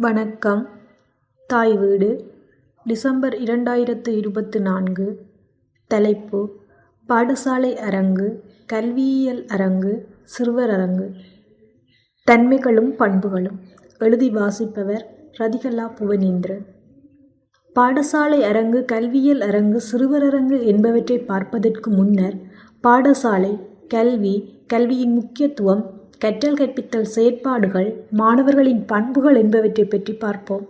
வணக்கம். தாய் வீடு டிசம்பர் இரண்டாயிரத்து இருபத்து நான்கு. தலைப்பு பாடசாலை அரங்கு கல்வியியல் அரங்கு சிறுவர் அரங்கு. தன்மைகளும் பண்புகளும். எழுதி வாசிப்பவர் ரதிகலா புவனேந்திரன். பாடசாலை அரங்கு கல்வியியல் அரங்கு சிறுவர் அரங்கு என்பவற்றை பார்ப்பதற்கு முன்னர் பாடசாலை கல்வி கல்வியின் முக்கியத்துவம் கற்றல் கற்பித்தல் செயற்பாடுகள் மாணவர்களின் பண்புகள் என்பவற்றை பற்றி பார்ப்போம்.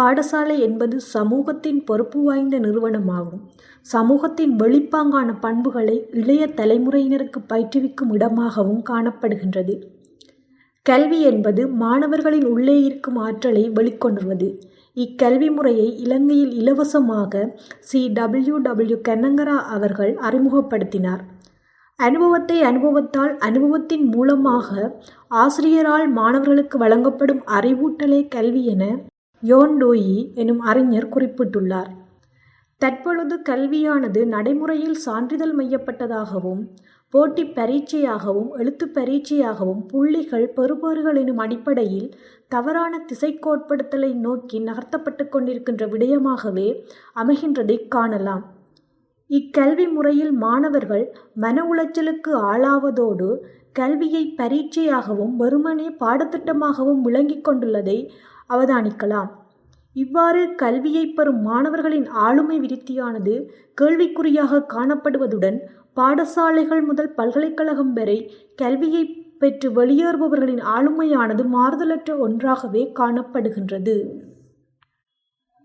பாடசாலை என்பது சமூகத்தின் பொறுப்பு வாய்ந்த நிறுவனமாகும். சமூகத்தின் வெளிப்பாங்கான பண்புகளை இளைய தலைமுறையினருக்கு பயிற்றுவிக்கும் இடமாகவும் காணப்படுகின்றது. கல்வி என்பது மாணவர்களின் உள்ளே இருக்கும் ஆற்றலை வெளிக்கொணர்வது. இக்கல்வி முறையை இலங்கையில் இலவசமாக சி. டபிள்யூ. டபிள்யூ. கென்னங்கரா அவர்கள் அறிமுகப்படுத்தினார். அனுபவத்தை அனுபவத்தால் அனுபவத்தின் மூலமாக ஆசிரியரால் மாணவர்களுக்கு வழங்கப்படும் அறிவூட்டலே கல்வி என யோன் டோயி எனும் அறிஞர் குறிப்பிட்டுள்ளார். தற்பொழுது கல்வியானது நடைமுறையில் சான்றிதழ் மையப்பட்டதாகவும் போட்டி பரீட்சையாகவும் எழுத்து பரீட்சையாகவும் புள்ளிகள் பெறுபேறுகள் எனும் அடிப்படையில் தவறான திசைக்கோட்படுத்தலை நோக்கி நகர்த்தப்பட்டு கொண்டிருக்கின்ற விடயமாகவே அமைகின்றதைக் காணலாம். இக்கல்வி முறையில் மாணவர்கள் மன உளைச்சலுக்கு ஆளாவதோடு கல்வியை பரீட்சையாகவும் வெறுமனே பாடத்திட்டமாகவும் விளங்கிக் கொண்டுள்ளதை அவதானிக்கலாம். இவ்வாறு கல்வியை பெறும் மாணவர்களின் ஆளுமை விருத்தியானது கேள்விக்குறியாக காணப்படுவதுடன் பாடசாலைகள் முதல் பல்கலைக்கழகம் வரை கல்வியை பெற்று வெளியேறுபவர்களின் ஆளுமையானது மாறுதலற்ற ஒன்றாகவே காணப்படுகின்றது.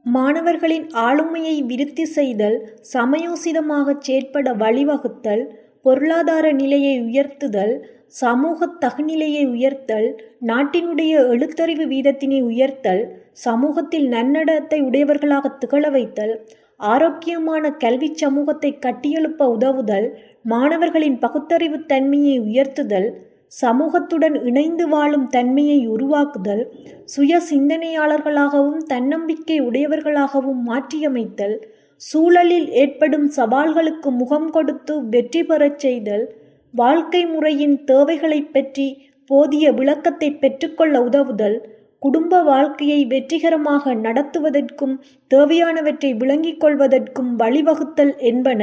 மாணவர்களின் ஆளுமையை விருத்தி செய்தல் சமயோசிதமாகச் செயற்பட வழிவகுத்தல் பொருளாதார நிலையை உயர்த்துதல் சமூக தகுநிலையை உயர்த்தல் நாட்டினுடைய எழுத்தறிவு வீதத்தினை உயர்த்தல் சமூகத்தில் நன்னடத்தை உடையவர்களாக திகழ வைத்தல் ஆரோக்கியமான கல்வி சமூகத்தை கட்டியெழுப்ப உதவுதல் மாணவர்களின் பகுத்தறிவு தன்மையை உயர்த்துதல் சமூகத்துடன் இணைந்து வாழும் தன்மையை உருவாக்குதல் சுய சிந்தனையாளர்களாகவும் தன்னம்பிக்கை உடையவர்களாகவும் மாற்றியமைத்தல் சூழலில் ஏற்படும் சவால்களுக்கு முகம் கொடுத்து வெற்றி பெறச் செய்தல் வாழ்க்கை முறையின் தேவைகளை பற்றி போதிய விளக்கத்தை பெற்றுக்கொள்ள உதவுதல் குடும்ப வாழ்க்கையை வெற்றிகரமாக நடத்துவதற்கும் தேவையானவற்றை விளங்கிக் கொள்வதற்கும் வழிவகுத்தல் என்பன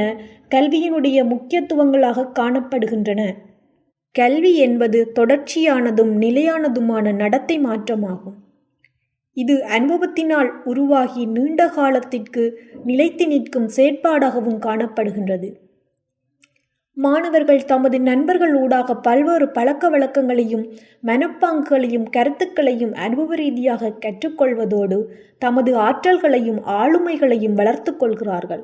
கல்வியினுடைய முக்கியத்துவங்களாக காணப்படுகின்றன. கல்வி என்பது தொடர்ச்சியானதும் நிலையானதுமான நடத்தை மாற்றமாகும். இது அனுபவத்தினால் உருவாகி நீண்ட காலத்திற்கு நிலைத்து நிற்கும் செயற்பாடாகவும் காணப்படுகின்றது. மாணவர்கள் தமது நண்பர்கள் ஊடாக பல்வேறு பழக்க வழக்கங்களையும் மனப்பாங்குகளையும் கருத்துக்களையும் அனுபவ ரீதியாக கற்றுக்கொள்வதோடு தமது ஆற்றல்களையும் ஆளுமைகளையும் வளர்த்து கொள்கிறார்கள்.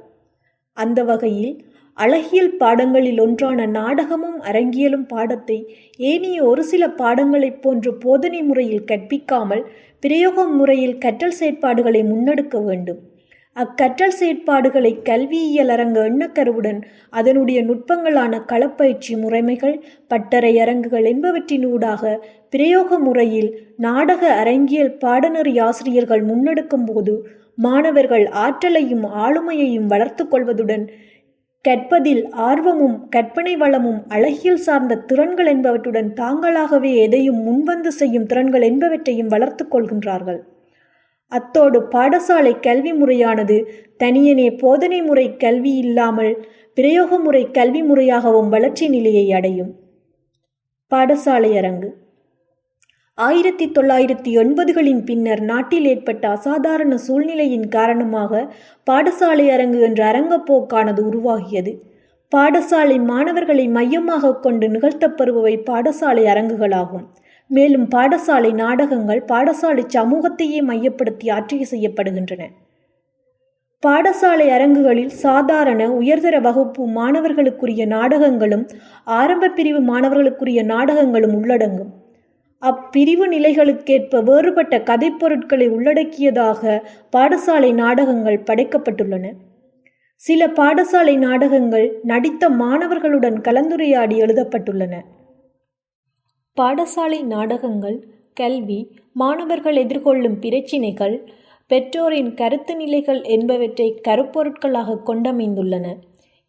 அந்த வகையில் அழகியல் பாடங்களில் ஒன்றான நாடகமும் அரங்கியலும் பாடத்தை ஏனைய ஒரு சில பாடங்களைப் போன்று போதனை முறையில் கற்பிக்காமல் பிரயோக முறையில் கற்றல் செயற்பாடுகளை முன்னெடுக்க வேண்டும். அக்கற்றல் செயற்பாடுகளை கல்வியியல் அரங்க எண்ணக்கருவுடன் அதனுடைய நுட்பங்களான களப்பயிற்சி முறைமைகள் பட்டறை அரங்குகள் என்பவற்றினூடாக பிரயோக முறையில் நாடக அரங்கியல் பாடநெறி ஆசிரியர்கள் முன்னெடுக்கும் போது மாணவர்கள் ஆற்றலையும் ஆளுமையையும் வளர்த்து கொள்வதுடன் கற்பதில் ஆர்வமும் கற்பனை வளமும் அழகியல் சார்ந்த திறன்கள் என்பவற்றுடன் தாங்களாகவே எதையும் முன்வந்து செய்யும் திறன்கள் என்பவற்றையும் வளர்த்து கொள்கின்றார்கள். அத்தோடு பாடசாலை கல்வி முறையானது தனியனே போதனை முறை கல்வி இல்லாமல் பிரயோக முறை கல்வி முறையாகவும் வளர்ச்சி நிலையை அடையும். பாடசாலை அரங்கு. ஆயிரத்தி தொள்ளாயிரத்தி எண்பதுகளின் பின்னர் நாட்டில் ஏற்பட்ட அசாதாரண சூழ்நிலையின் காரணமாக பாடசாலை அரங்கு என்ற அரங்கப்போக்கானது உருவாகியது. பாடசாலை மாணவர்களை மையமாக கொண்டு நிகழ்த்தப்பெறுபவை பாடசாலை அரங்குகளாகும். மேலும் பாடசாலை நாடகங்கள் பாடசாலை சமூகத்தையே மையப்படுத்தி ஆற்றிய செய்யப்படுகின்றன. பாடசாலை அரங்குகளில் சாதாரண உயர்தர வகுப்பு மாணவர்களுக்குரிய நாடகங்களும் ஆரம்ப பிரிவு மாணவர்களுக்குரிய நாடகங்களும் உள்ளடங்கும். அப்பிரிவு நிலைகளுக்கேற்ப வேறுபட்ட கதைப்பொருட்களை உள்ளடக்கியதாக பாடசாலை நாடகங்கள் படைக்கப்பட்டுள்ளன. சில பாடசாலை நாடகங்கள் நடித்த மாணவர்களுடன் கலந்துரையாடி எழுதப்பட்டுள்ளன. பாடசாலை நாடகங்கள் கல்வி மாணவர்கள் எதிர்கொள்ளும் பிரச்சினைகள் பெற்றோரின் கருத்து நிலைகள் என்பவற்றை கருப்பொருட்களாக கொண்டமைந்துள்ளன.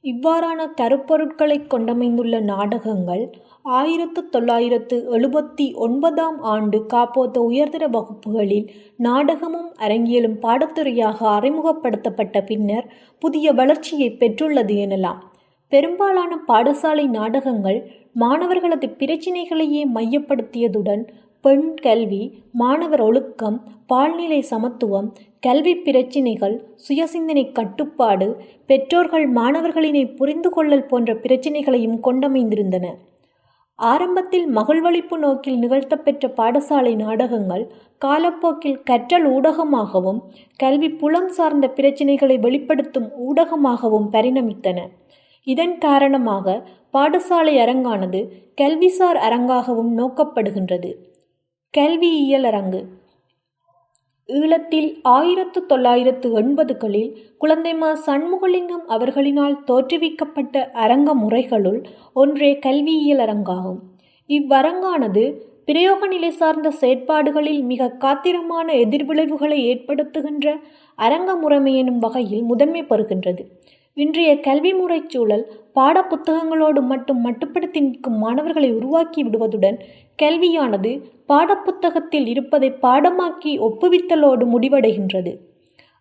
இவ்வாறான கருப்பொருட்களைக் கொண்டமைந்துள்ள நாடகங்கள் ஆயிரத்து தொள்ளாயிரத்து எழுபத்தி ஒன்பதாம் ஆண்டு காப்போத்த உயர்தர வகுப்புகளில் நாடகமும் அரங்கியலும் பாடத்துறையாக அறிமுகப்படுத்தப்பட்ட பின்னர் புதிய வளர்ச்சியைப் பெற்றுள்ளது எனலாம். பெரும்பாலான பாடசாலை நாடகங்கள் மாணவர்களது பிரச்சினைகளையே மையப்படுத்தியதுடன் பெண் கல்வி, மாணவர் ஒழுக்கம், பால்நிலை சமத்துவம், கல்வி பிரச்சினைகள், சுயசிந்தனை கட்டுப்பாடு, பெற்றோர்கள் மாணவர்களினை புரிந்து கொள்ளல் போன்ற பிரச்சினைகளையும் கொண்டமைந்திருந்தன. ஆரம்பத்தில் மகிழ்வளிப்பு நோக்கில் நிகழ்த்தப்பெற்ற பாடசாலை நாடகங்கள் காலப்போக்கில் கற்றல் ஊடகமாகவும் கல்வி புலம் சார்ந்த பிரச்சினைகளை வெளிப்படுத்தும் ஊடகமாகவும் பரிணமித்தன. இதன் காரணமாக பாடசாலை அரங்கானது கல்விசார் அரங்காகவும் நோக்கப்படுகின்றது. கல்வியியலரங்கு ஈழத்தில் ஆயிரத்து தொள்ளாயிரத்து எண்பதுகளில் குழந்தை சண்முகலிங்கம் அவர்களினால் தோற்றுவிக்கப்பட்ட அரங்க முறைகளுள் ஒன்றே கல்வியியலரங்காகும். இவ்வரங்கானது பிரயோக நிலை சார்ந்த செயற்பாடுகளில் மிக காத்திரமான எதிர்விளைவுகளை ஏற்படுத்துகின்ற அரங்க முறைமை எனும் வகையில் முதன்மை பெறுகின்றது. இன்றைய கல்வி முறை சூழல் பாடப்புத்தகங்களோடு மட்டும் மட்டுப்படுத்தி நிற்கும் மாணவர்களை உருவாக்கி விடுவதுடன் கல்வியானது பாடப் புத்தகத்தில் பாடமாக்கி ஒப்புவித்தலோடு முடிவடைகின்றது.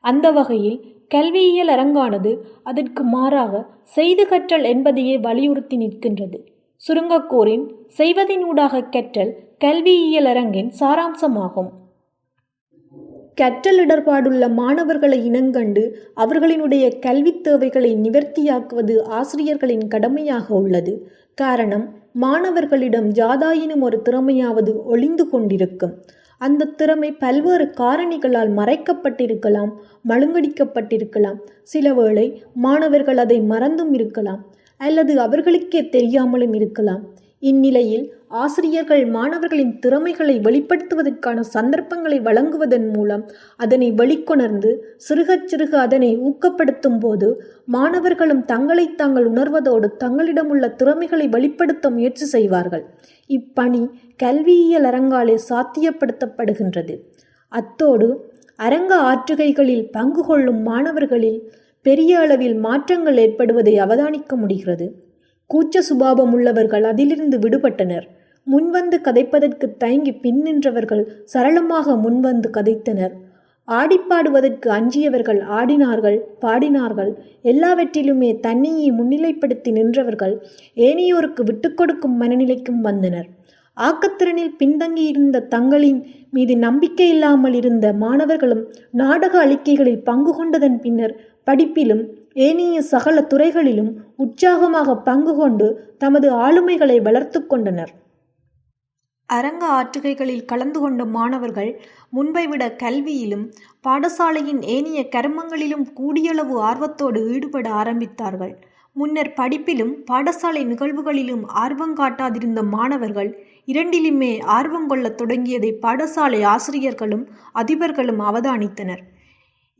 அந்த வகையில் கல்வியியல் அரங்கானது அதற்கு மாறாக செய்து கற்றல் என்பதையே வலியுறுத்தி நிற்கின்றது. சுருங்கக்கூறின் செய்வதினூடாக கற்றல் கல்வியியல் அரங்கின் சாராம்சமாகும். கற்றல் இடர்பாடுள்ள மாணவர்களை இனங்கண்டு அவர்களினுடைய கல்வித் தேவைகளை நிவர்த்தியாக்குவது ஆசிரியர்களின் கடமையாக உள்ளது. காரணம் மாணவர்களிடம் யாதாயினும் ஒரு திறமையாவது ஒளிந்து கொண்டிருக்கும். அந்த திறமை பல்வேறு காரணிகளால் மறைக்கப்பட்டிருக்கலாம் மழுங்கடிக்கப்பட்டிருக்கலாம் சிலவேளை மாணவர்கள் அதை மறந்தும் இருக்கலாம் அல்லது அவர்களுக்கே தெரியாமலும் இருக்கலாம். இந்நிலையில் ஆசிரியர்கள் மாணவர்களின் திறமைகளை வெளிப்படுத்துவதற்கான சந்தர்ப்பங்களை வழங்குவதன் மூலம் அதனை வெளிக்கொணர்ந்து சிறுகச் சிறுக அதனை ஊக்கப்படுத்தும் போது மாணவர்களும் தங்களை தாங்கள் உணர்வதோடு தங்களிடமுள்ள திறமைகளை வெளிப்படுத்த முயற்சி செய்வார்கள். இப்பணி கல்வியியல் அரங்காலே சாத்தியப்படுத்தப்படுகின்றது. அத்தோடு அரங்க ஆற்றுகைகளில் பங்கு கொள்ளும் மாணவர்களில் பெரிய அளவில் மாற்றங்கள் ஏற்படுவதை அவதானிக்க முடிகிறது. கூச்ச சுபாவமுள்ளவர்கள் அதிலிருந்து விடுபட்டனர். முன்வந்து கதைப்பதற்கு தயங்கி பின் நின்றவர்கள் சரளமாக முன்வந்து கதைத்தனர். ஆடிப்பாடுவதற்கு அஞ்சியவர்கள் ஆடினார்கள் பாடினார்கள். எல்லாவற்றிலுமே தன்னையே முன்னிலைப்படுத்தி நின்றவர்கள் ஏனையோருக்கு விட்டுக்கொடுக்கும் மனநிலைக்கும் வந்தனர். ஆக்கத்திறனில் பின்தங்கியிருந்த தங்களின் மீது நம்பிக்கையில்லாமல் இருந்த மாணவர்களும் நாடக அளிக்கைகளில் பங்கு கொண்டதன் பின்னர் படிப்பிலும் ஏனைய சகல துறைகளிலும் உற்சாகமாக பங்கு கொண்டு தமது ஆளுமைகளை வளர்த்து கொண்டனர். அரங்க ஆற்றுகைகளில் கலந்து கொண்ட மாணவர்கள் முன்பை விட கல்வியிலும் பாடசாலையின் ஏனைய கர்மங்களிலும் கூடியளவு ஆர்வத்தோடு ஈடுபட ஆரம்பித்தார்கள். முன்னர் படிப்பிலும் பாடசாலை நிகழ்வுகளிலும் ஆர்வம் காட்டாதிருந்த மாணவர்கள் இரண்டிலுமே ஆர்வம் கொள்ளத் தொடங்கியதை பாடசாலை ஆசிரியர்களும் அதிபர்களும் அவதானித்தனர்.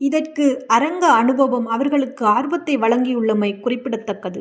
இதற்கு அரங்க அனுபவம் அவர்களுக்கு ஆர்வத்தை வழங்கியுள்ளமை குறிப்பிடத்தக்கது.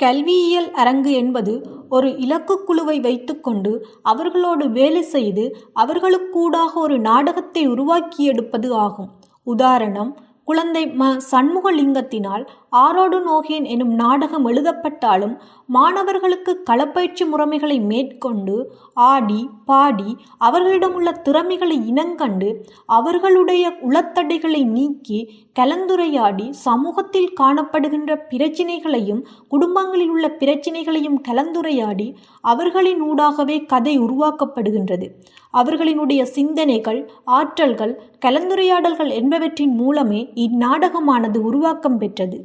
கல்வியியல் அரங்கு என்பது ஒரு இலக்கு குழுவை வைத்துக்கொண்டு அவர்களோடு வேலை செய்து அவர்களுக்கூடாக ஒரு நாடகத்தை உருவாக்கியெடுப்பது ஆகும். உதாரணம் குழந்தை ம. சண்முகலிங்கத்தினால் ஆரோடு நோகேன் எனும் நாடகம் எழுதப்பட்டாலும் மாணவர்களுக்கு களப்பயிற்சி முறைமைகளை மேற்கொண்டு ஆடி பாடி அவர்களிடமுள்ள திறமைகளை இனங்கண்டு அவர்களுடைய உளத்தடைகளை நீக்கி கலந்துரையாடி சமூகத்தில் காணப்படுகின்ற பிரச்சினைகளையும் குடும்பங்களில் உள்ள பிரச்சினைகளையும் கலந்துரையாடி அவர்களினூடாகவே கதை உருவாக்கப்படுகின்றது. அவர்களினுடைய சிந்தனைகள் ஆற்றல்கள் கலந்துரையாடல்கள் என்பவற்றின் மூலமே இந்நாடகமானது உருவாக்கம் பெற்றது.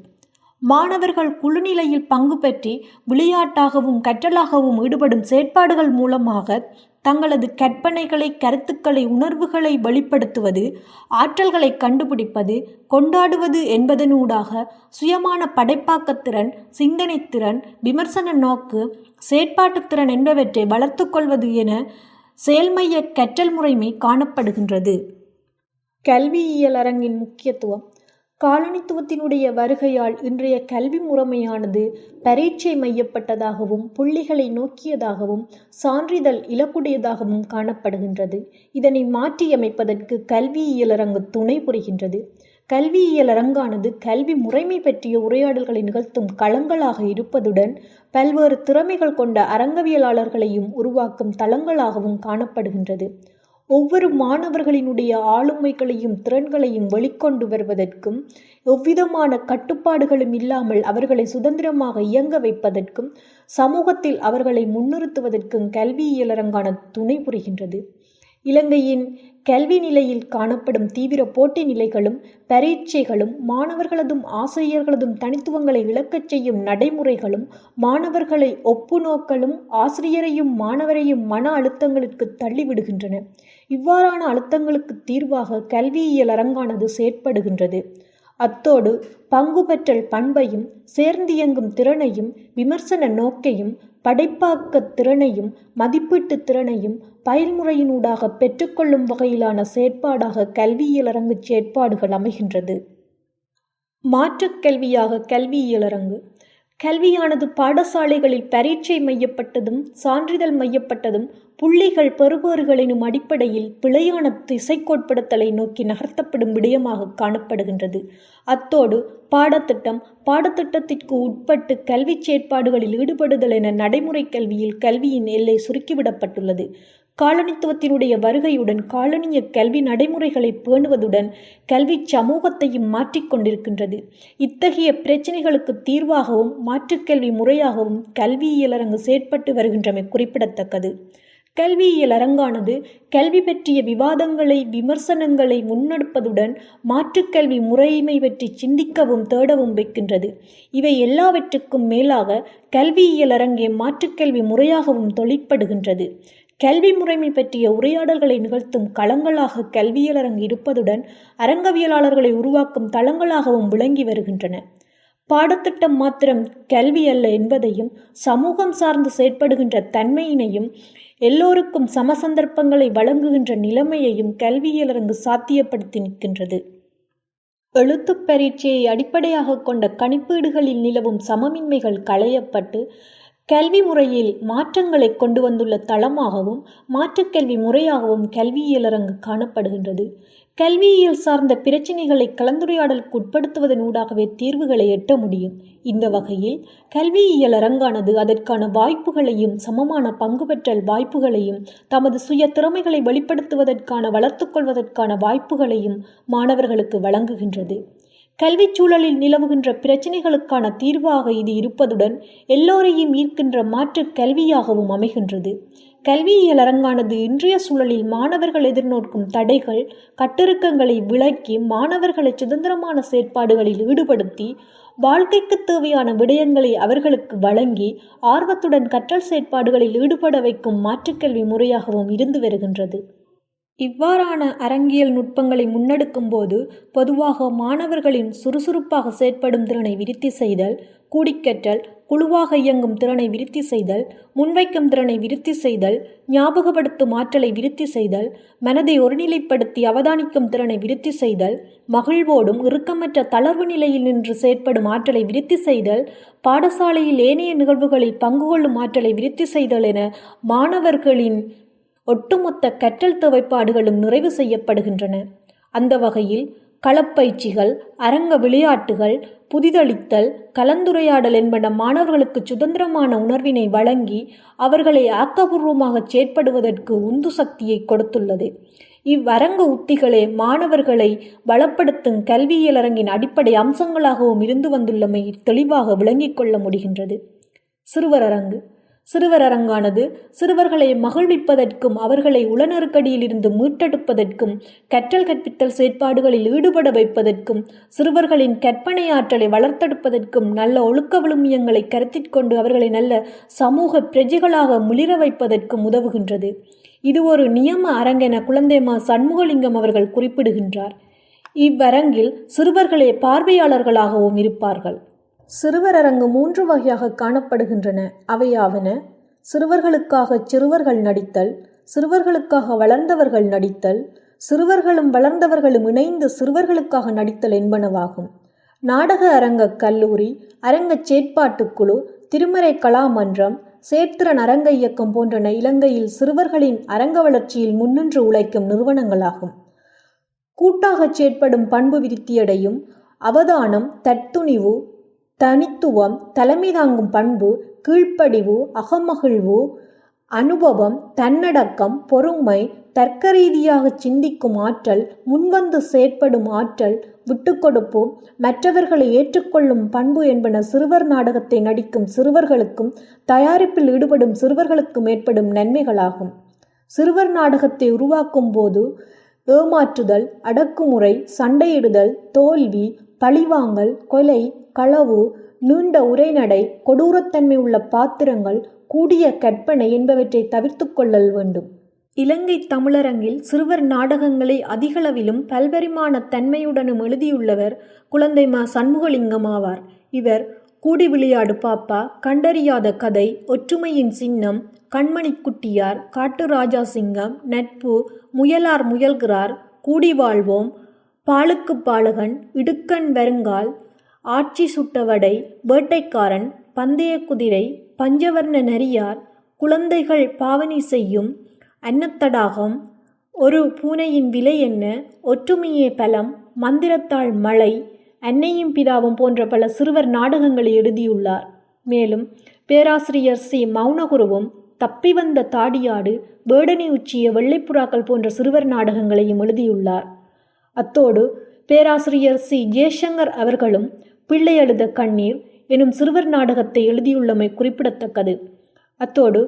மாணவர்கள் குழுநிலையில் பங்கு பற்றி விளையாட்டாகவும் கற்றலாகவும் ஈடுபடும் செயற்பாடுகள் மூலமாக தங்களது கற்பனைகளை கருத்துக்களை உணர்வுகளை வெளிப்படுத்துவது ஆற்றல்களை கண்டுபிடிப்பது கொண்டாடுவது என்பதனூடாக சுயமான படைப்பாக்கத்திறன் சிந்தனைத்திறன் விமர்சன நோக்கு செயற்பாட்டுத்திறன் என்பவற்றை வளர்த்து கொள்வது என செயல்மைய கற்றல் முறைமை காணப்படுகின்றது. கல்வியியலரங்கின் முக்கியத்துவம் காலனித்துவத்தினுடைய வருகையால் இன்றைய கல்வி முறைமையானது பரீட்சை மையப்பட்டதாகவும் புள்ளிகளை நோக்கியதாகவும் சான்றிதழ் இலக்குடையதாகவும் காணப்படுகின்றது. இதனை மாற்றியமைப்பதற்கு கல்வியியலரங்கு துணை புரிகின்றது. கல்வியியல் அரங்கானது கல்வி முறைமை பற்றிய உரையாடல்களை நிகழ்த்தும் களங்களாக இருப்பதுடன் பல்வேறு திறமைகள் கொண்ட அரங்கவியலாளர்களையும் உருவாக்கும் தளங்களாகவும் காணப்படுகின்றது. ஒவ்வொரு மாணவர்களினுடைய ஆளுமைகளையும் திறன்களையும் வெளிக்கொண்டு வருவதற்கும் எவ்விதமான கட்டுப்பாடுகளும் இல்லாமல் அவர்களை சுதந்திரமாக இயங்க வைப்பதற்கும் சமூகத்தில் அவர்களை முன்னிறுத்துவதற்கும் கல்வியியலரங்கான துணை புரிகின்றது. இலங்கையின் கல்வி நிலையில் காணப்படும் தீவிர போட்டி நிலைகளும் பரீட்சைகளும் மாணவர்களதும் ஆசிரியர்களதும் தனித்துவங்களை விளக்கச் செய்யும் நடைமுறைகளும் மாணவர்களை ஒப்புநோக்கலும் ஆசிரியரையும் மாணவரையும் மன அழுத்தங்களுக்கு தள்ளிவிடுகின்றன. இவ்வாறான அழுத்தங்களுக்கு தீர்வாக கல்வியியல் அரங்கானது செயற்படுகின்றது. அத்தோடு பங்கு பெற்றல் பண்பையும் சேர்ந்தியங்கும் திறனையும் விமர்சன நோக்கையும் படைப்பாக்க திறனையும் மதிப்பீட்டு திறனையும் பயன்முறையினூடாக பெற்றுக்கொள்ளும் வகையிலான செயற்பாடாக கல்வியியலரங்கு செயற்பாடுகள் அமைகின்றது. மாற்றுக் கல்வியாக கல்வியியலரங்கு கல்வியானது பாடசாலைகளில் பரீட்சை மையப்பட்டதும் சான்றிதழ் மையப்பட்டதும் புள்ளிகள் பெறுபவர்களினும் அடிப்படையில் பிழையான திசைக்கோட்படுத்தலை நோக்கி நகர்த்தப்படும் விடயமாக காணப்படுகின்றது. அத்தோடு பாடத்திட்டம் பாடத்திட்டத்திற்கு உட்பட்டு கல்விச் செயற்பாடுகளில் ஈடுபடுதல் என நடைமுறை கல்வியில் கல்வியின் எல்லை சுருக்கிவிடப்பட்டுள்ளது. காலனித்துவத்தினுடைய வருகையுடன் காலனிய கல்வி நடைமுறைகளை பேணுவதுடன் கல்வி சமூகத்தையும் மாற்றிக்கொண்டிருக்கின்றது இத்தகைய பிரச்சினைகளுக்கு தீர்வாகவும் மாற்றுக்கல்வி முறையாகவும் கல்வியியலரங்கு செயற்பட்டு வருகின்றமை குறிப்பிடத்தக்கது. கல்வியியல் அரங்கானது கல்வி பற்றிய விவாதங்களை விமர்சனங்களை முன்னெடுப்பதுடன் மாற்றுக்கல்வி முறைமை பற்றி சிந்திக்கவும் தேடவும் வைக்கின்றது. இவை எல்லாவற்றுக்கும் மேலாக கல்வியியல் அரங்கே மாற்றுக்கல்வி முறையாகவும் தொழிற்படுகின்றது. கல்வி முறைமை பற்றிய உரையாடல்களை நிகழ்த்தும் களங்களாக கல்வியலரங்கு இருப்பதுடன் அரங்கவியலாளர்களை உருவாக்கும் தளங்களாகவும் விளங்கி வருகின்றன. பாடத்திட்டம் மாத்திரம் கல்வி அல்ல என்பதையும் சமூகம் சார்ந்து செயற்படுகின்ற தன்மையினையும் எல்லோருக்கும் சம சந்தர்ப்பங்களை வழங்குகின்ற நிலைமையையும் கல்வியலரங்கு சாத்தியப்படுத்தி நிற்கின்றது. எழுத்து பரீட்சையை அடிப்படையாக கொண்ட கணிப்பீடுகளில் நிலவும் சமமின்மைகள் களையப்பட்டு கல்வி முறையில் மாற்றங்களை கொண்டு வந்துள்ள தளமாகவும் மாற்றுக்கல்வி முறையாகவும் கல்வியியலரங்கு காணப்படுகின்றது. கல்வியியல் சார்ந்த பிரச்சினைகளை கலந்துரையாடலுக்கு உட்படுத்துவதன் ஊடாகவே தீர்வுகளை எட்ட முடியும். இந்த வகையில் கல்வியியல் அரங்கானது அதற்கான வாய்ப்புகளையும் சமமான பங்கு பெற்றல் வாய்ப்புகளையும் தமது சுய திறமைகளை வெளிப்படுத்துவதற்கான வளர்த்துக்கொள்வதற்கான வாய்ப்புகளையும் மாணவர்களுக்கு வழங்குகின்றது. கல்விச் சூழலில் நிலவுகின்ற பிரச்சினைகளுக்கான தீர்வாக இது இருப்பதுடன் எல்லோரையும் ஈர்க்கின்ற மாற்று கல்வியாகவும் அமைகின்றது. கல்வியியல் அரங்கானது இன்றைய சூழலில் மாணவர்கள் எதிர்நோக்கும் தடைகள் கட்டிருக்கங்களை விளக்கி மாணவர்களை சுதந்திரமான செயற்பாடுகளில் ஈடுபடுத்தி வாழ்க்கைக்கு தேவையான விடயங்களை அவர்களுக்கு வழங்கி ஆர்வத்துடன் கற்றல் செயற்பாடுகளில் ஈடுபட வைக்கும் மாற்றுக்கல்வி முறையாகவும் இருந்து வருகின்றது. இவ்வாறான அரங்கியல் நுட்பங்களை முன்னெடுக்கும் போது பொதுவாக மாணவர்களின் சுறுசுறுப்பாக செயற்படும் திறனை விருத்தி செய்தல் கூடிக்கற்றல் குழுவாக இயங்கும் திறனை விருத்தி செய்தல் முன்வைக்கும் திறனை விருத்தி செய்தல் ஞாபகப்படுத்தும் ஆற்றலை விருத்தி செய்தல் மனதை ஒருநிலைப்படுத்தி அவதானிக்கும் திறனை விருத்தி செய்தல் மகிழ்வோடும் இறுக்கமற்ற தளர்வு நிலையில் நின்று செயற்படும் ஆற்றலை விருத்தி செய்தல் பாடசாலையில் ஏனைய நிகழ்வுகளில் பங்கு கொள்ளும் ஆற்றலை விருத்தி செய்தல் என மாணவர்களின் ஒட்டுமொத்த கற்றல் துவைப்பாடுகளும் நிறைவு செய்யப்படுகின்றன. அந்த வகையில் களப்பயிற்சிகள் அரங்க விளையாட்டுகள் புதிதளித்தல் கலந்துரையாடல் என்பன மாணவர்களுக்கு சுதந்திரமான உணர்வினை வழங்கி அவர்களை ஆக்கபூர்வமாக செயற்படுவதற்கு உந்து சக்தியை கொடுத்துள்ளது. இவ்வரங்க உத்திகளே மாணவர்களை வளப்படுத்தும் கல்வியியலரங்கின் அடிப்படை அம்சங்களாகவும் இருந்து வந்துள்ளமை தெளிவாக விளங்கிக் கொள்ள முடிகின்றது. சிறுவர் அரங்கு. சிறுவர் அரங்கானது சிறுவர்களை மகிழ்விப்பதற்கும் அவர்களை உளநெருக்கடியிலிருந்து மீட்டெடுப்பதற்கும் கற்றல் கற்பித்தல் செயற்பாடுகளில் ஈடுபட வைப்பதற்கும் சிறுவர்களின் கற்பனை ஆற்றலை வளர்த்தெடுப்பதற்கும் நல்ல ஒழுக்க விழுமியங்களை கருத்தில் கொண்டு அவர்களை நல்ல சமூக பிரஜைகளாக முளிர வைப்பதற்கும் உதவுகின்றது. இது ஒரு நியம அரங்கென குழந்தைமா சண்முகலிங்கம் அவர்கள் குறிப்பிடுகின்றார். இவ்வரங்கில் சிறுவர்களே பார்வையாளர்களாகவும் இருப்பார்கள். சிறுவர் அரங்கு மூன்று வகையாக காணப்படுகின்றன. அவையாவன சிறுவர்களுக்காக சிறுவர்கள் நடித்தல் சிறுவர்களுக்காக வளர்ந்தவர்கள் நடித்தல் சிறுவர்களும் வளர்ந்தவர்களும் இணைந்து சிறுவர்களுக்காக நடித்தல் என்பனவாகும். நாடக அரங்க கல்லூரி அரங்கச் செயற்பாட்டுக்குழு திருமறை கலாமன்றம் சேர்த்திறன் அரங்க இயக்கம் போன்றன இலங்கையில் சிறுவர்களின் அரங்க வளர்ச்சியில் முன்னின்று உழைக்கும் நிறுவனங்களாகும். கூட்டாகச் செயற்படும் பண்பு விருத்தியடையும் அவதானம் தத்துணிவு தனித்துவம் தலைமை தாங்கும் பண்பு கீழ்ப்படிவு அகமகிழ்வு அனுபவம் தன்னடக்கம் பொறுமை தர்க்க ரீதியாகச் சிந்திக்கும் ஆற்றல் முன்வந்து செயற்படும் ஆற்றல் விட்டுக்கொடுப்பு மற்றவர்களை ஏற்றுக்கொள்ளும் பண்பு என்பன சிறுவர் நாடகத்தை நடிக்கும் சிறுவர்களுக்கும் தயாரிப்பில் ஈடுபடும் சிறுவர்களுக்கும் ஏற்படும் நன்மைகளாகும். சிறுவர் நாடகத்தை உருவாக்கும் போது ஏமாற்றுதல் அடக்குமுறை சண்டையிடுதல் தோல்வி பழிவாங்கல் கொலை களவு நீண்ட உரைநடை கொடூரத்தன்மை உள்ள பாத்திரங்கள் கூடிய கற்பனை என்பவற்றை தவிர்த்து கொள்ளல் வேண்டும். இலங்கை தமிழரங்கில் சிறுவர் நாடகங்களை அதிகளவிலும் பல்பரிமாண தன்மையுடனும் எழுதியுள்ளவர் குழந்தை ம சண்முகலிங்கம் ஆவார். இவர் கூடி விளையாடு பாப்பா கண்டறியாத கதை ஒற்றுமையின் சின்னம் கண்மணி குட்டியார் காட்டு ராஜா சிங்கம் நட்பு முயலார் முயல்கிறார் கூடி வாழ்வோம் பாலுக்கு பாலகன் இடுக்கண் வருங்கால் ஆட்சி சுட்டவடை வேட்டைக்காரன் பந்தய குதிரை பஞ்சவர்ண நரியார் குழந்தைகள் பாவனை செய்யும் அன்னத்தடாகம் ஒரு பூனையின் விலை என்ன? ஒற்றுமையே பலம் மந்திரத்தாள் மழை அன்னையும் பிதாவும் போன்ற பல சிறுவர் நாடகங்களை எழுதியுள்ளார். மேலும் பேராசிரியர் சி. மௌனகுருவும் தப்பி வந்த தாடியாடு வேடனை உச்சிய வெள்ளைப்புறாக்கள் போன்ற சிறுவர் நாடகங்களையும் எழுதியுள்ளார். அத்தோடு பேராசிரியர் சி. ஜெயசங்கர் அவர்களும் பிள்ளை அழுத கண்ணீர் எனும் சிறுவர் நாடகத்தை எழுதியுள்ளமை குறிப்பிடத்தக்கது. அத்தோடு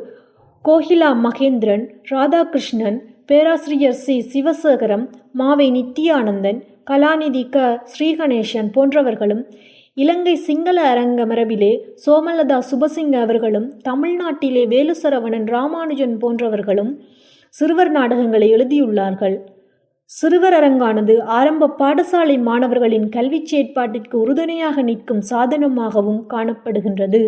கோகிலா மகேந்திரன் ராதாகிருஷ்ணன் பேராசிரியர் சி. சிவசேகரம் மாவை நித்தியானந்தன் கலாநிதி க. ஸ்ரீகணேசன் போன்றவர்களும் இலங்கை சிங்கள அரங்க மரபிலே சோமலதா சுபசிங்க அவர்களும் தமிழ்நாட்டிலே வேலுசரவணன் ராமானுஜன் போன்றவர்களும் சிறுவர் நாடகங்களை எழுதியுள்ளார்கள். சிறுவர் அரங்கானது ஆரம்ப பாடசாலை மாணவர்களின் கல்விச் செயற்பாட்டிற்கு உறுதுணையாக நிற்கும் சாதனமாகவும் காணப்படுகின்றது.